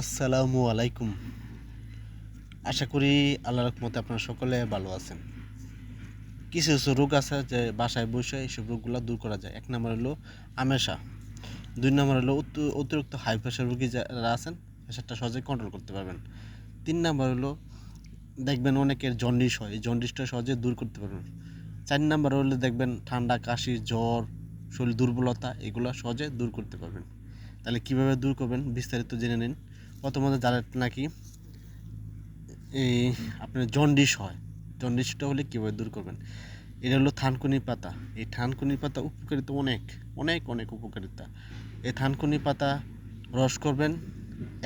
আসসালামু আলাইকুম। আশা করি আল্লাহ রহমতে আপনারা সকলে ভালো আছেন। কিছু কিছু রোগ আছে যে বাসায় বসে এইসব রোগগুলো দূর করা যায়। এক নম্বর হলো আমেশা, দুই নম্বর হলো অতিরিক্ত হাই প্রেশার রোগী যারা আছেন প্রেশারটা সহজে কন্ট্রোল করতে পারবেন। তিন নম্বর হলো দেখবেন অনেকের জন্ডিস হয়, এই জন্ডিসটা সহজে দূর করতে পারবেন। চার নম্বর হলে দেখবেন ঠান্ডা, কাশি, জ্বর, শরীর দুর্বলতা, এগুলো সহজে দূর করতে পারবেন। তাহলে কীভাবে দূর করবেন বিস্তারিত জেনে নিন। প্রথমত যারা নাকি এই আপনার জন্ডিস হয়, জন্ডিসটা হলে কীভাবে দূর করবেন? এটা হলো থানকুনি পাতা। এই থানকুনি পাতা উপকারিতা অনেক অনেক অনেক উপকারিতা। এই থানকুনি পাতা রস করবেন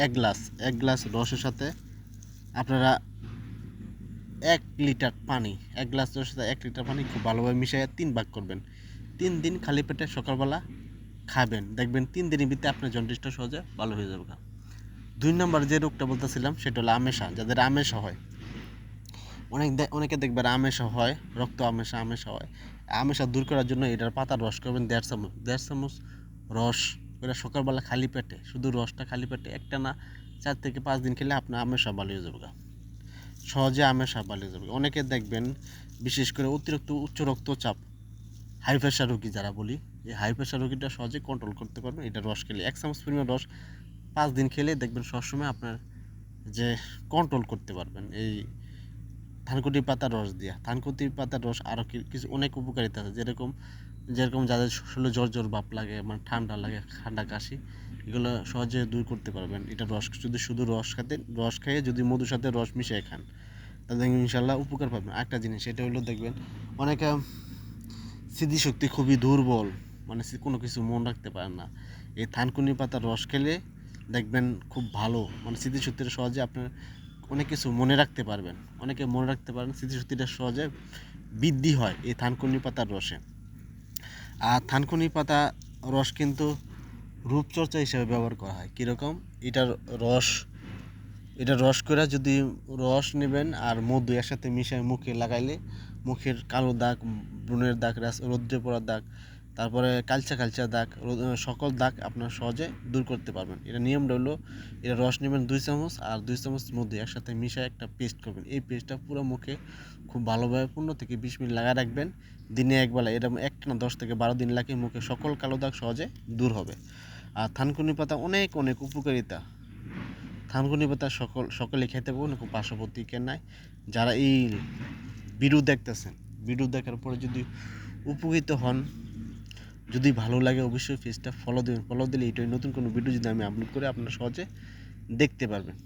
এক গ্লাস এক গ্লাস রসের সাথে আপনারা এক লিটার পানি, এক গ্লাস রসের সাথে এক লিটার পানি খুব ভালোভাবে মিশিয়ে তিন ভাগ করবেন। তিন দিন খালি পেটে সকালবেলা খাবেন। দেখবেন তিন দিনের ভিতরে আপনার জন্ডিসটা সহজে ভালো হয়ে যাবে দুই নম্বর যে রোগটা বলতেছিলাম, সেটা হলো আমেশা, যাদের আমেশা হয়। অনেক অনেকে দেখবেন আমেশা হয়, রক্ত আমেশা আমেশা হয়। আমেশা দূর করার জন্য এটার পাতার রস করবেন দেড় চামচ। দেড় চামচ রস করে সকালবেলা খালি পেটে, শুধু রসটা খালি পেটে, একটা না চার থেকে পাঁচ দিন খেলে আপনার আমেশা ভালো হয়ে যাবে সহজে আমেশা ভালো হয়ে যাবে অনেকে দেখবেন, বিশেষ করে অতিরিক্ত উচ্চ রক্তচাপ, হাই প্রেশার রোগী যারা বলি, এই হাই প্রেশার রোগীটা সহজে কন্ট্রোল করতে পারবেন। এটা রস খেলে এক চামচ পরিমাণ রস পাঁচ দিন খেলে দেখবেন সবসময় আপনার যে কন্ট্রোল করতে পারবেন। এই ধানকুটি পাতার রস দিয়া। ধানকুটি পাতার রস আরও কিছু অনেক উপকারিতা আছে। যেরকম যেরকম যাদের শরীরে জ্বর জ্বর ভাব লাগে মানে ঠান্ডা লাগে, ঠান্ডা কাশি, এগুলো সহজে দূর করতে পারবেন। এটা রস, যদি শুধু রস খাতে, রস খেয়ে যদি মধুর সাথে রস মিশিয়ে খান, তাহলে ইনশাল্লাহ উপকার পাবেন। একটা জিনিস, সেটা হলো দেখবেন, অনেকে স্মৃতিশক্তি খুবই দুর্বল মানে কোনো কিছু মন রাখতে পারে না। এই থানকুনি পাতার রস খেলে দেখবেন খুব ভালো মানে স্মৃতিশক্তিটা সহজে আপনার অনেক কিছু মনে রাখতে পারবেন। অনেকে মনে রাখতে পারেন স্মৃতিশক্তিটা সহজে বৃদ্ধি হয় এই থানকুনি পাতার রসে। আর থানকুনি পাতা রস কিন্তু রূপচর্চা হিসেবে ব্যবহার করা হয়। কীরকম? এটার রস এটা রস করে যদি রস নেবেন আর মধু একসাথে মিশিয়ে মুখে লাগাইলে, মুখের কালো দাগ ব্রণের দাগ, রাস- রৌদ্রে পড়ার দাগ তারপরে কালচা কালচা দাগ সকল দাগ আপনার সহজে দূর করতে পারবেন। এটা নিয়মটা হলো, এটা রস নেবেন দুই চামচ আর দুই চামচ মধ্যে একসাথে মিশিয়ে একটা পেস্ট করবেন। এই পেস্টটা পুরো মুখে খুব ভালোভাবে পনেরো থেকে বিশ মিনিট লাগায় রাখবেন। দিনে একবেলা এরকম একটা না দশ থেকে বারো দিন লাগে মুখে সকল কালো দাগ সহজে দূর হবে। আর থানকুনি পাতা অনেক অনেক উপকারিতা। থানকুনি পাতা সকল সকলে খেতে পারবেন খুব পার্শ্ববর্তী কে নাই। যারা এই ভিডিও দেখতেছেন ভিডিও দেখার পরে যদি উপকৃত হন যদি ভালো লাগে অবশ্যই পেজটা ফলো দেবেন। ফলো দিলে এটাই নতুন কোনো ভিডিও যদি আমি আপলোড করে, আপনারা সহজে দেখতে পারবেন।